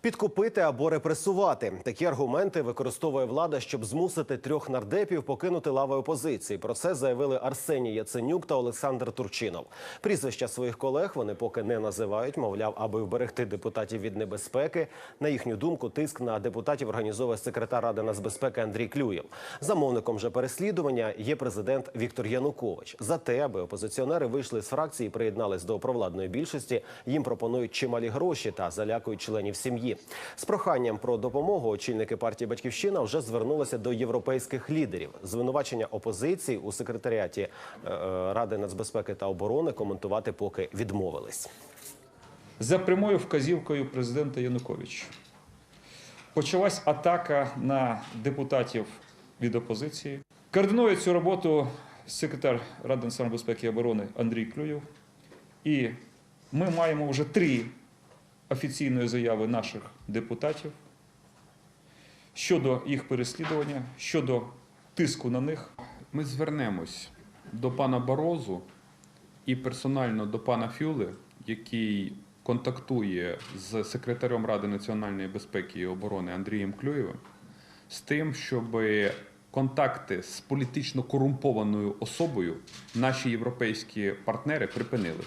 Підкупити або репресувати такі аргументи використовує влада, щоб змусити трьох нардепів покинути лави опозиції. Про це заявили Арсеній Яценюк та Олександр Турчинов. Прізвища своїх колег вони поки не називають. Мовляв, аби вберегти депутатів від небезпеки. На їхню думку, тиск на депутатів організовує секретар ради нацбезпеки Андрій Клюєв. Замовником же переслідування є президент Віктор Янукович. За те, аби опозиціонери вийшли з фракції і приєднались до провладної більшості, їм пропонують чималі гроші та залякують членів сім'ї. З проханням про допомогу очільники партії Батьківщина вже звернулися до європейських лідерів. Звинувачення опозиції у секретаріаті е, е, Ради нацбезпеки та оборони коментувати поки відмовились. За прямою вказівкою президента Януковича почалась атака на депутатів від опозиції. Координує цю роботу секретар Ради національної безпеки і оборони Андрій Клюєв. І ми маємо вже три офіційної заяви наших депутатів щодо їх переслідування, щодо тиску на них. Ми звернемось до пана Барозу і персонально до пана Фюли, який контактує з секретарем Ради національної безпеки і оборони Андрієм Клюєвим, з тим, щоб контакти з політично корумпованою особою наші європейські партнери припинили.